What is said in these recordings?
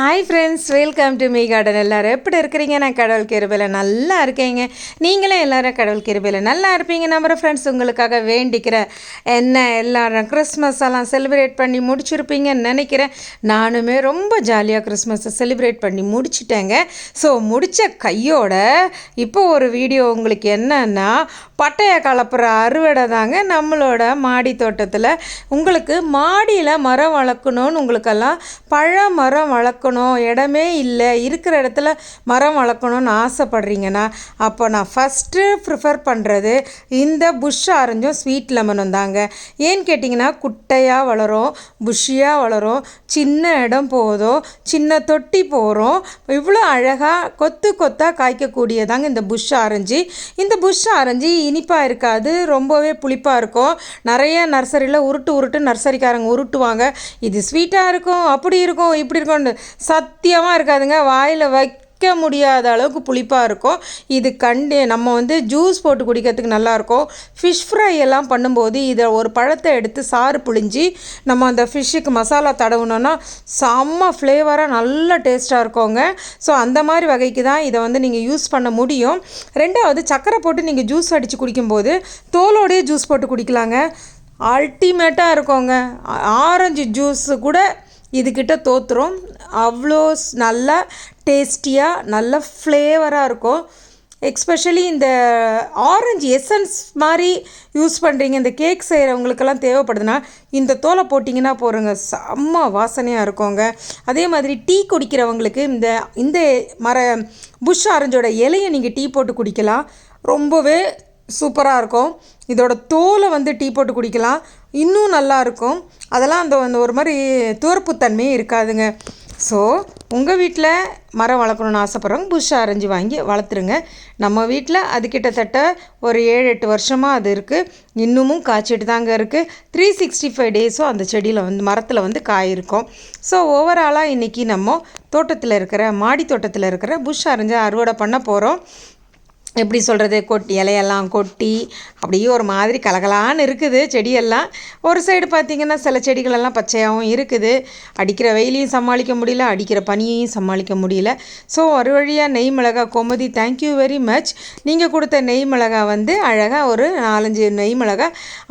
Hi friends welcome to me garden எல்லோரும் எப்படி இருக்கிறீங்க? நான் கடவுள் கிருபையில் நல்லா இருக்கேங்க. நீங்களும் எல்லோரும் கடவுள் கிருபையில் நல்லா இருப்பீங்க. நம்புற ஃப்ரெண்ட்ஸ் உங்களுக்காக வேண்டிக்கிறேன் என்ன எல்லாரும் கிறிஸ்மஸ் எல்லாம் செலிப்ரேட் பண்ணி முடிச்சிருப்பீங்கன்னு நினைக்கிறேன். நானுமே ரொம்ப ஜாலியாக கிறிஸ்மஸை செலிப்ரேட் பண்ணி முடிச்சிட்டேங்க. ஸோ முடித்த கையோட இப்போ ஒரு வீடியோ உங்களுக்கு என்னன்னா பட்டையை கலப்புற அறுவடை தாங்க நம்மளோட மாடி தோட்டத்தில். உங்களுக்கு மாடியில் மரம் வளர்க்கணுன்னு உங்களுக்கெல்லாம் பழ மரம் வளர்க்கணும் இடமே இல்லை. இருக்கிற இடத்துல மரம் வளர்க்கணுன்னு ஆசைப்பட்றீங்கன்னா அப்போ நான் ஃபஸ்ட்டு ப்ரிஃபர் பண்ணுறது இந்த புஷ் ஆரஞ்சும் ஸ்வீட் லெமனும் தாங்க. ஏன்னு கேட்டிங்கன்னா குட்டையாக வளரும் புஷ்ஷியாக வளரும் சின்ன இடம் போதும் சின்ன தொட்டி போகிறோம் இவ்வளோ அழகாக கொத்து கொத்தாக காய்க்கக்கூடியதாங்க இந்த புஷ் ஆரஞ்சு இந்த புஷ் ஆரஞ்சு இனிப்பாக இருக்காது ரொம்பவே புளிப்பாக இருக்கும். நிறைய நர்சரியில் உருட்டு உருட்டு நர்சரிக்காரங்க உருட்டுவாங்க. இது ஸ்வீட்டாக இருக்கும் அப்படி இருக்கும் இப்படி இருக்கும்னு சத்தியமாக இருக்காதுங்க. வாயில் வைக்க முடியாத அளவுக்கு புளிப்பாக இருக்கும். இது கண்டு நம்ம வந்து ஜூஸ் போட்டு குடிக்கிறதுக்கு நல்லாயிருக்கும். ஃபிஷ் ஃப்ரை எல்லாம் பண்ணும்போது இதை ஒரு பழத்தை எடுத்து சாறு புழிஞ்சி நம்ம அந்த ஃபிஷ்ஷுக்கு மசாலா தடவுனோன்னா செம்ம ஃப்ளேவராக நல்ல டேஸ்ட்டாக இருக்குங்க. ஸோ அந்த மாதிரி வகைக்கு தான் இதை வந்து நீங்கள் யூஸ் பண்ண முடியும். ரெண்டாவது சக்கரை போட்டு நீங்கள் ஜூஸ் அடித்து குடிக்கும்போது தோலோடையே ஜூஸ் போட்டு குடிக்கலாங்க. அல்டிமேட்டாக இருக்கோங்க. ஆரஞ்சு ஜூஸு கூட இதுக்கிட்ட தோற்றுரும் அவ்வளோ நல்லா டேஸ்டியாக நல்ல ஃப்ளேவராக இருக்கும். எக்ஸ்பெஷலி இந்த ஆரஞ்சு எசன்ஸ் மாதிரி யூஸ் பண்ணுறீங்க இந்த கேக் செய்கிறவங்களுக்கெல்லாம் தேவைப்படுதுன்னா இந்த தோலை போட்டிங்கன்னா போகிறோங்க செம்ம வாசனையாக இருக்குங்க. அதே மாதிரி டீ குடிக்கிறவங்களுக்கு இந்த இந்த மர புஷ் ஆரஞ்சோட இலையை நீங்கள் டீ போட்டு குடிக்கலாம். ரொம்பவே சூப்பராக இருக்கும். இதோட தோலை வந்து டீ போட்டு குடிக்கலாம். இன்னும் நல்லாயிருக்கும் அதெல்லாம் அந்த அந்த ஒரு மாதிரி தோற்புத்தன்மையே இருக்காதுங்க. ஸோ உங்கள் வீட்டில் மரம் வளர்க்கணுன்னு ஆசைப்பட்றவங்க புஷ் ஆரஞ்சு வாங்கி வளர்த்துருங்க. நம்ம வீட்டில் அது கிட்டத்தட்ட ஒரு ஏழு எட்டு வருஷமாக அது இருக்குது இன்னமும் காய்ச்சிட்டு தாங்க இருக்குது த்ரீ சிக்ஸ்டி ஃபைவ் டேஸும் அந்த செடியில் வந்து மரத்தில் வந்து காயிருக்கும். ஸோ ஓவராலாக இன்றைக்கி நம்ம தோட்டத்தில் இருக்கிற மாடி தோட்டத்தில் இருக்கிற புஷ் அரைஞ்சி அறுவடை பண்ண போகிறோம் எப்படி சொல்கிறது கொட்டி இலையெல்லாம் கொட்டி அப்படியே ஒரு மாதிரி கலகலான்னு இருக்குது செடியெல்லாம். ஒரு சைடு பார்த்திங்கன்னா சில செடிகளெல்லாம் பச்சையாகவும் இருக்குது. அடிக்கிற வெயிலையும் சமாளிக்க முடியல அடிக்கிற பனியையும் சமாளிக்க முடியல. ஸோ ஒரு வழியாக நெய் மிளகா கோமதி தேங்க்யூ வெரி மச் நீங்கள் கொடுத்த நெய் மிளகா வந்து அழகாக ஒரு நாலஞ்சு நெய் மிளகா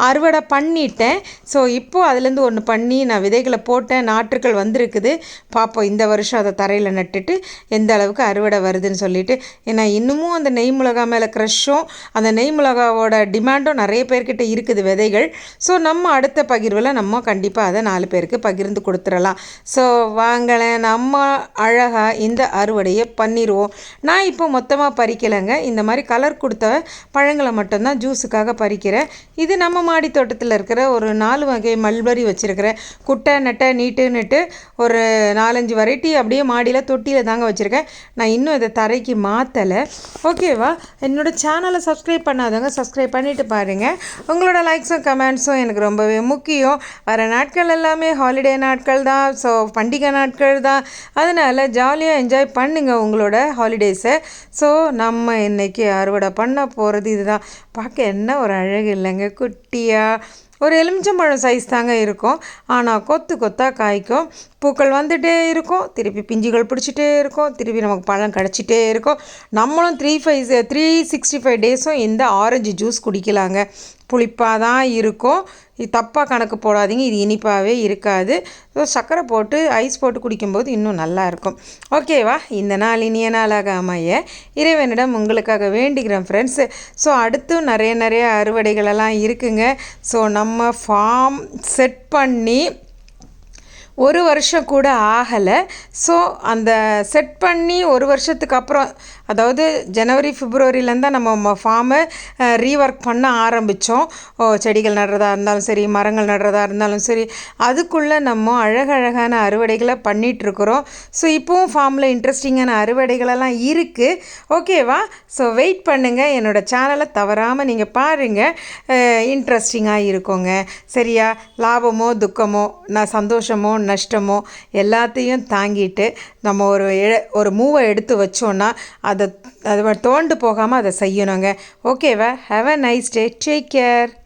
அறுவடை பண்ணிட்டேன். ஸோ இப்போது அதுலேருந்து ஒன்று பண்ணி நான் விதைகளை போட்டேன். நாற்றுக்கள் வந்திருக்குது. பார்ப்போம் இந்த வருஷம் அதை தரையில் நட்டுட்டு எந்த அளவுக்கு அறுவடை வருதுன்னு சொல்லிட்டு. ஏன்னா இன்னமும் அந்த நெய் மிளகா மிளகா மேலே க்ரஷ்ஷும் அந்த நெய் மிளகாவோட டிமாண்டும் நிறைய பேர்கிட்ட இருக்குது விதைகள். ஸோ நம்ம அடுத்த பகிர்வில் நம்ம கண்டிப்பாக அதை நாலு பேருக்கு பகிர்ந்து கொடுத்துடலாம். ஸோ வாங்களேன். நம்ம அழகாக இந்த அறுவடையை பண்ணிடுவோம் நான் இப்போ மொத்தமாக பறிக்கலைங்க. இந்த மாதிரி கலர் கொடுத்த பழங்களை மட்டும்தான் ஜூஸுக்காக பறிக்கிறேன். இது நம்ம மாடி தோட்டத்தில் இருக்கிற ஒரு நாலு வகை மல்பரி வச்சுருக்கிறேன். குட்டை நெட்டை நீட்டுன்னுட்டு ஒரு நாலஞ்சு வெரைட்டி அப்படியே மாடியில் தொட்டியில் தாங்க வச்சுருக்கேன். நான் இன்னும் இதை தரைக்கு மாற்றலை ஓகேவா என்னோடய சேனலை சப்ஸ்கிரைப் பண்ணாதவங்க சப்ஸ்கிரைப் பண்ணிவிட்டு பாருங்கள் உங்களோட லைக்ஸும் கமெண்ட்ஸும் எனக்கு ரொம்பவே முக்கியம். வர நாட்கள் எல்லாமே ஹாலிடே நாட்கள் தான். ஸோ பண்டிகை நாட்கள் தான். அதனால் ஜாலியாக என்ஜாய் பண்ணுங்கள் உங்களோட ஹாலிடேஸை ஸோ நம்ம இன்றைக்கி அறுவடை பண்ண போகிறது இதுதான். பார்க்க என்ன ஒரு அழகு இல்லைங்க குட்டியாக ஒரு எலுமிச்சம்பழம் சைஸ் தாங்க இருக்கும். ஆனால் கொத்து கொத்தாக காய்க்கும். பூக்கள் வந்துகிட்டே இருக்கும். திருப்பி பிஞ்சுகள் பிடிச்சிட்டே இருக்கும். திருப்பி நமக்கு பழம் கிடச்சிட்டே இருக்கும். நம்மளும் three five three sixty five டேஸும் இந்த ஆரஞ்சு ஜூஸ் குடிக்கலாங்க. புளிப்பாக தான் இருக்கும். இது தப்பாக கணக்கு போடாதீங்க. இது இனிப்பாகவே இருக்காது. ஸோ சர்க்கரை போட்டு ஐஸ் போட்டு குடிக்கும்போது இன்னும் நல்லாயிருக்கும் ஓகேவா இந்த நாள் இனிய நாளாக அமைய இறைவனிடம் உங்களுக்காக வேண்டிக்கிறேன் ஃப்ரெண்ட்ஸு ஸோ அடுத்தும் நிறைய நிறைய அறுவடைகளெல்லாம் இருக்குங்க. ஸோ நம்ம ஃபார்ம் செட் பண்ணி ஒரு வருஷம் கூட ஆகலை. ஸோ அந்த செட் பண்ணி ஒரு வருஷத்துக்கு அப்புறம் அதாவது ஜனவரி பிப்ரவரியிலேருந்து தான் நம்ம ஃபார்மை ரீஒர்க் பண்ண ஆரம்பித்தோம் செடிகள் நடுறதா இருந்தாலும் சரி மரங்கள் நடுறதா இருந்தாலும் சரி அதுக்குள்ளே நம்ம அழகழகான அறுவடைகளை பண்ணிகிட்ருக்குறோம் ஸோ இப்போவும் ஃபார்மில் இன்ட்ரெஸ்டிங்கான அறுவடைகளெல்லாம் இருக்குது ஓகேவா ஸோ வெயிட் பண்ணுங்கள் என்னோடய சேனலை தவறாமல் நீங்கள் பாருங்கள் இன்ட்ரெஸ்டிங்காக இருக்குங்க. சரியா? லாபமோ துக்கமோ நான் சந்தோஷமோ நஷ்டமோ எல்லாத்தையும் தாங்கிட்டு நம்ம ஒரு ஒரு மூவை எடுத்து வச்சோன்னா அதை அதை தோண்டு போகாமல் அதை செய்யணுங்க. ஓகேவா? Have a nice day take care